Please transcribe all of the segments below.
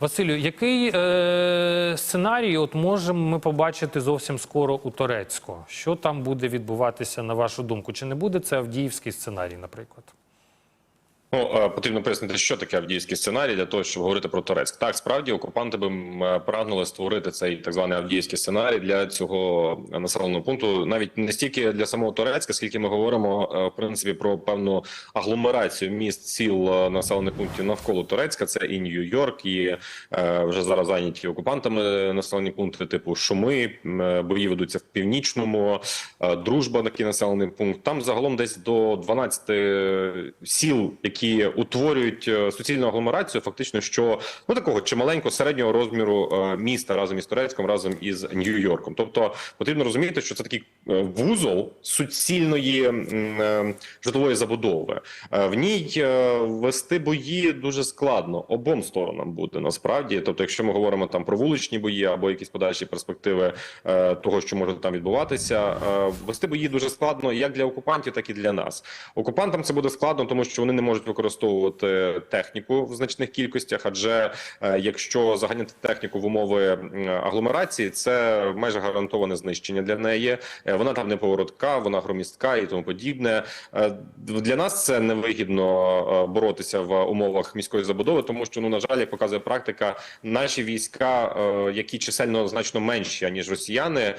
Василю, який е, сценарій от можемо ми побачити зовсім скоро у Торецьку? Що там буде відбуватися на вашу думку? Чи не буде це Авдіївський сценарій, наприклад? Ну, е, потрібно пояснити, що таке авдіївський сценарій для того, щоб говорити про Торецьк. Так, справді окупанти би е, прагнули створити цей так званий авдіївський сценарій для цього населеного пункту, навіть не стільки для самого Торецька, скільки ми говоримо е, в принципі про певну агломерацію міст, сіл е, населених пунктів навколо Торецька. Це і Нью-Йорк, і е, вже зараз зайняті окупантами населені пункти, типу Шуми, е, бої ведуться в північному, е, дружба такий населений пункт. Там загалом десь до 12 сіл, які утворюють е, суцільну агломерацію, фактично, що ну такого чималенького середнього розміру е, міста разом із Турецьком, разом із Нью-Йорком. Тобто потрібно розуміти, що це такий е, вузол суцільної житлової забудови. В ній вести бої дуже складно обом сторонам буде насправді. Тобто, якщо ми говоримо там про вуличні бої або якісь подальші перспективи того, що може там відбуватися, вести бої дуже складно як для окупантів, так і для нас. Окупантам це буде складно, тому що вони не можуть використовувати техніку в значних кількостях. Адже е, якщо заганяти техніку в умови агломерації, це майже гарантоване знищення для неї. Е, Вона там не поворотка, вона громістка і тому подібне. Е, Для нас це невигідно боротися в умовах міської забудови, тому що ну на жаль, як показує практика, наші війська, які чисельно значно менші ніж росіяни,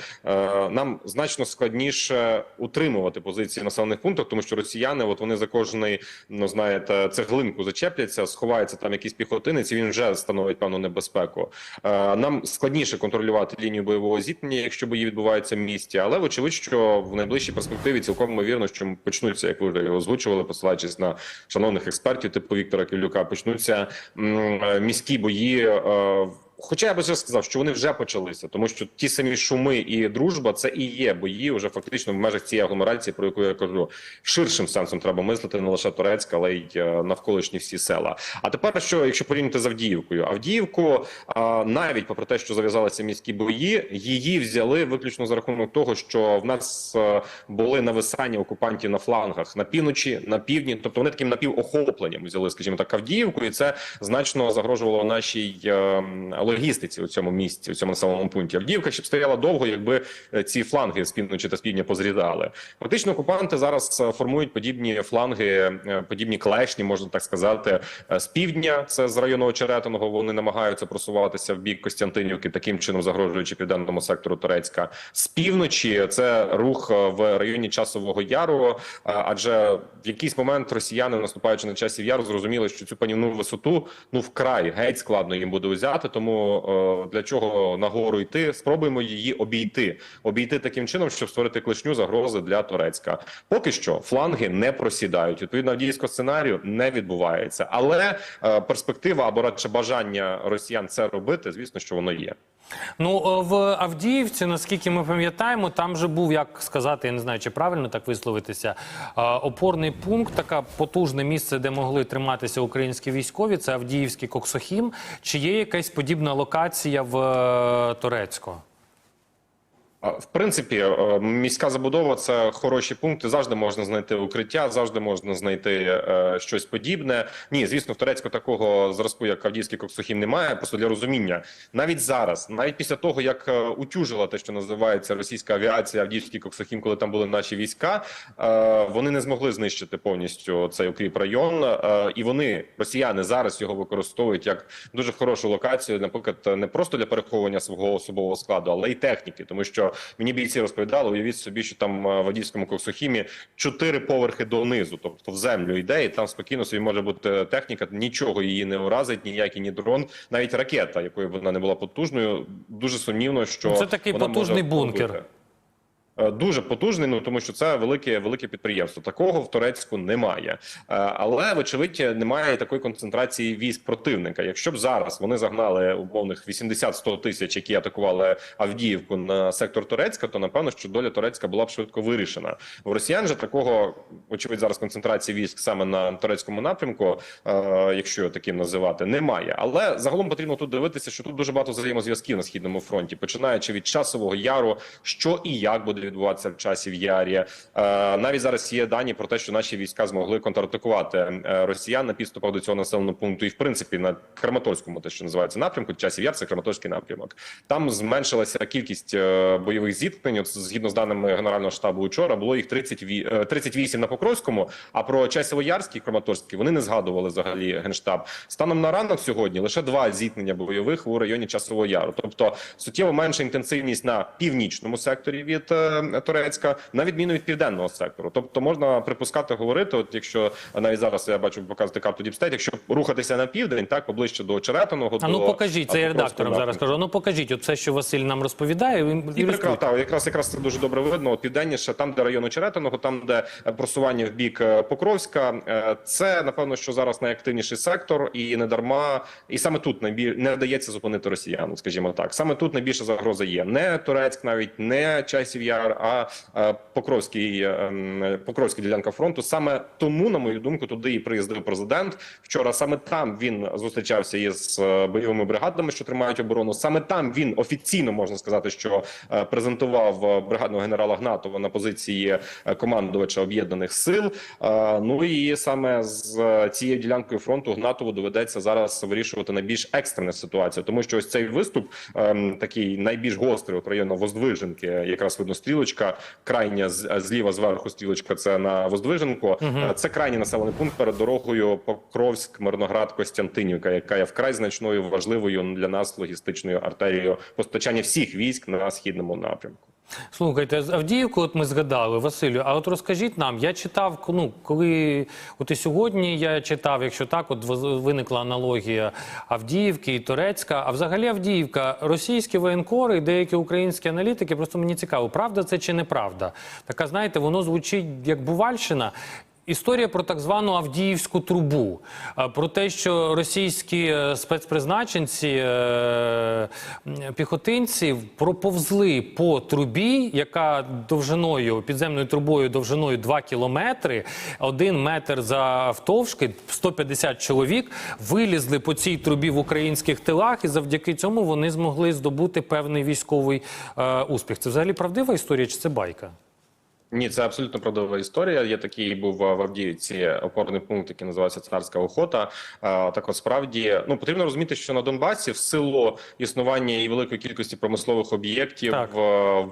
нам значно складніше утримувати позиції населених пунктах, тому що росіяни, от вони за кожний, ну знаєте, цеглинку зачепляться, сховається там якийсь піхотинець, і він вже становить певну небезпеку. Е, Нам складніше контролювати лінію бойового зіткнення, якщо бої відбуваються в місті, але вочевидь, що в найближчій перспективі цілком ймовірно, що почнуться, як ви вже озвучували, посилаючись на шановних експертів, типу Віктора Ківлюка, почнуться е, міські бої. е, Хоча я би вже сказав, що вони вже почалися, тому що ті самі шуми і дружба це і є бої вже фактично в межах цієї агломерації, про яку я кажу. Ширшим сенсом треба мислити не лише Турецька, але й е, навколишні всі села. А тепер що, якщо порівняти з Авдіївкою, Авдіївку а, навіть попри те, що зав'язалися міські бої, її взяли виключно за рахунок того, що в нас е, були нависання окупантів на флангах на півночі, на півдні, тобто вони таким напівохопленням взяли, скажімо так, Авдіївку, і це значно загрожувало нашій е, логістиці у цьому місці, у цьому населеному пункті. Авдіївка ще б стояла довго, якби е, ці фланги з півночі та з півдня позрізали. Фактично, окупанти зараз е, формують подібні фланги, е, подібні клешні, можна так сказати, з півдня. Це з району Очеретиного. Вони намагаються просуватися в бік Костянтинівки, таким чином загрожуючи південному сектору Турецька. З півночі це рух в районі часового яру. Адже в якийсь момент росіяни, наступаючи на часів яру, зрозуміли, що цю панівну висоту ну вкрай геть складно їм буде взяти. Тому е, для чого нагору йти? Спробуємо її обійти, обійти таким чином, щоб створити кличню загрози для Турецька. Поки що фланги не просідають. Відповідно, авдіївського сценарію не відбувається, але е, перспектива або радше бажання росіян це робити, звісно, що воно є. Ну е, в Авдіївці, наскільки ми пам'ятаємо, там же був, як сказати, я не знаю, чи правильно так висловитися, е, опорний пункт, таке потужне місце, де могли триматися українські військові. Це Авдіївський Коксохім. Чи є якась подібна локація в е, Турецьку? А, В принципі, е, міська забудова це хороші пункти. Завжди можна знайти укриття, завжди можна знайти е, щось подібне. Ні, звісно, в Турецьку такого зразку, як Авдіївський Коксохім, немає. Просто для розуміння, навіть зараз, навіть після того, як е, утюжила те, що називається російська авіація, Авдіївський Коксохім, коли там були наші війська, вони не змогли знищити повністю цей укріп район. І вони, росіяни, зараз його використовують як дуже хорошу локацію, наприклад, не просто для переховування свого особового складу, але й техніки, тому що мені бійці розповідали, уявіть собі, що там е, в Адівському Коксохімі чотири поверхи донизу, тобто в землю йде, і там спокійно собі може бути техніка, нічого її не уразить, ніякий ні дрон, навіть ракета, якою б вона не була потужною. Дуже сумнівно, що Це такий потужний бункер. пробити. Е, Дуже потужний, ну тому що це велике велике підприємство. Такого в Турецьку немає, Е, але вочевидь немає такої концентрації військ противника. Якщо б зараз вони загнали умовних 80-100 тисяч, які атакували Авдіївку на сектор Турецька, то напевно, що доля Турецька була б швидко вирішена. У Росіян же такого очевидь зараз концентрації військ саме на турецькому напрямку, е, якщо таким називати, немає. Але загалом потрібно тут дивитися, що тут дуже багато взаємозв'язків на східному фронті, починаючи від часового яру, що і як буде відбуватися в часі в Ярі. Е, Навіть зараз є дані про те, що наші війська змогли контратакувати е, росіян на підступах до цього населеного пункту, і в принципі на Краматорському, те, що називається напрямку, часів яр, це Краматорський напрямок. Там зменшилася кількість е, бойових зіткнень. От, згідно з даними Генерального штабу учора, було їх 30, ві- е, 38 на Покровському. А про Часово-Ярський Краматорський вони не згадували взагалі генштаб. Станом на ранок сьогодні лише два зіткнення бойових у районі Часового Яру. Тобто суттєво менша інтенсивність на північному секторі від Турецька, на відміну від південного сектору. Тобто можна припускати говорити, от якщо навіть зараз я бачу показувати карту Діпстейт, якщо рухатися на південь, так поближче до Черетиного, А ну до, покажіть, це я редактором зараз кажу. Ну покажіть, от все, що Василь нам розповідає. І прекрасно, так, якраз якраз це дуже добре видно. От Південніше, там, де району Черетиного, там, де е, просування в бік е, Покровська, е, це напевно, що зараз найактивніший сектор, і не дарма, і саме тут найбіль не вдається зупинити росіян, скажімо так. Саме тут найбільша загроза є не Турецьк, навіть не Часів Яр, а е, Покровський е, Покровська ділянка фронту. Саме тому, на мою думку, туди і приїздив президент. Вчора саме там він зустрічався із е, бойовими бригадами, що тримають оборону. Саме там він офіційно можна сказати, що е, презентував бригадного генерала Гнатова на позиції командувача об'єднаних сил. Ну і саме з цією ділянкою фронту Гнатову доведеться зараз вирішувати найбільш екстрена ситуація, тому що ось цей виступ ем, такий найбільш гострий от району Воздвиженки, якраз видно стрілочка, крайня з- зліва зверху стрілочка. Це на Воздвиженку. Угу. Це крайній населений пункт перед дорогою Покровськ, Мирноград, Костянтинівка, яка є вкрай значною важливою для нас логістичною артерією постачання всіх військ на східному напрямку. Слухайте, з Авдіївку, от ми згадали, Василю. А от розкажіть нам, я читав, ну коли от і сьогодні я читав, якщо так, от виникла аналогія Авдіївки і Турецька. А взагалі Авдіївка, російські воєнкори і деякі українські аналітики, просто мені цікаво, правда це чи неправда? Така, знаєте, воно звучить як бувальщина. Історія про так звану Авдіївську трубу, про те, що російські е, спецпризначенці, е, піхотинці проповзли по трубі, яка довжиною підземною трубою довжиною 2 кілометри, один метр завтовшки, 150 чоловік вилізли по цій трубі в українських тилах, і завдяки цьому вони змогли здобути певний військовий е, успіх. Це взагалі правдива історія чи це байка? Ні, це абсолютно правдива історія. Є такий був в Авдіївці опорний пункт, який називається Царська охота. А, Так, от справді ну потрібно розуміти, що на Донбасі в силу існування і великої кількості промислових об'єктів, Так.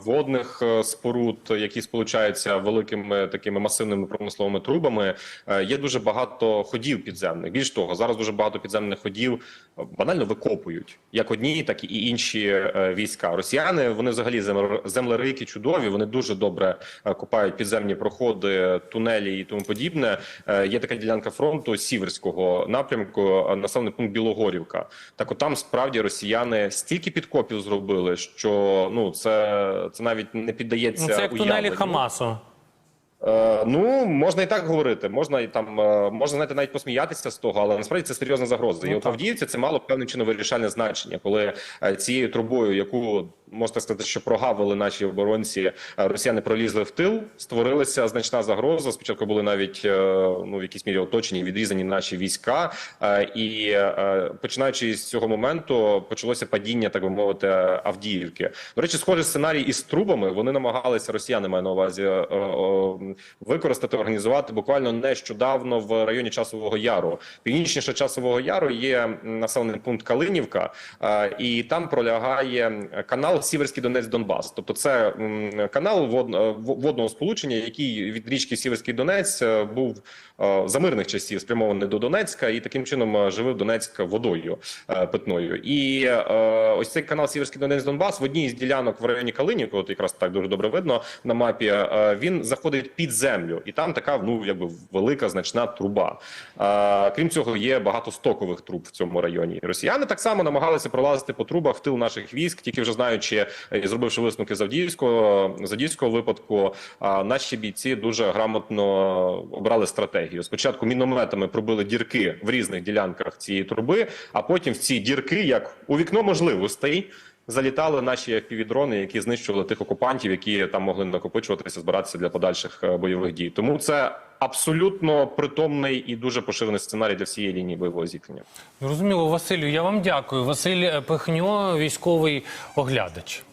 водних е, споруд, які сполучаються великими такими масивними промисловими трубами, е, є дуже багато ходів підземних. Більш того, зараз дуже багато підземних ходів е, банально викопують як одні, так і інші е, війська. Росіяни вони взагалі землер- землерийки чудові. Вони дуже добре е, копають підземні проходи, тунелі і тому подібне. Е, Є така ділянка фронту сіверського напрямку, е, населений пункт Білогорівка. Так, от там справді росіяни стільки підкопів зробили, що ну це, це навіть не піддається. Ну, це як тунелі. Хамасу. Е, ну можна і так говорити. Можна і там е, можна знаєте, навіть посміятися з того, але насправді це серйозна загроза. Ну, і от. Авдіївці це мало певним чином вирішальне значення, коли е, цією трубою, яку можна сказати, що прогавили наші оборонці, е, росіяни пролізли в тил, створилася значна загроза. Спочатку були навіть е, ну в якійсь мірі оточені, відрізані наші війська, е, і починаючи з цього моменту почалося падіння, так би мовити, Авдіївки. До речі, схожий сценарій із трубами. Вони намагалися росіяни маю на увазі використати, організувати буквально нещодавно в районі Часового Яру. Північніше Часового Яру є населений пункт Калинівка, і там пролягає канал Сіверський Донець Донбас. Тобто, це канал е, водного сполучення, який від річки Сіверський Донець е, був е, за мирних часів спрямований до Донецька, і таким чином живив Донецьк водою питною. І ось цей канал Сіверський Донець Донбас в одній з ділянок в районі Калинівки, от якраз так дуже добре видно на мапі. Він заходить під землю, і там така ну якби велика значна труба. Крім цього, є багато стокових труб в цьому районі. Росіяни так само намагалися пролазити по трубах в тил наших військ, тільки вже знаючи е, і зробивши висновки завдіївського Авдіївського випадку. Наші бійці дуже грамотно обрали стратегію. Спочатку мінометами пробили дірки в різних ділянках цієї труби, а потім в ці дірки, як у вікно можливостей. Залітали наші півдрони, які знищували тих окупантів, які там могли накопичуватися, збиратися для подальших е, бойових дій. Тому це абсолютно притомний і дуже поширений сценарій для всієї лінії бойового зіткнення. Зрозуміло, Василю, я вам дякую. Василь Пихньо, військовий оглядач.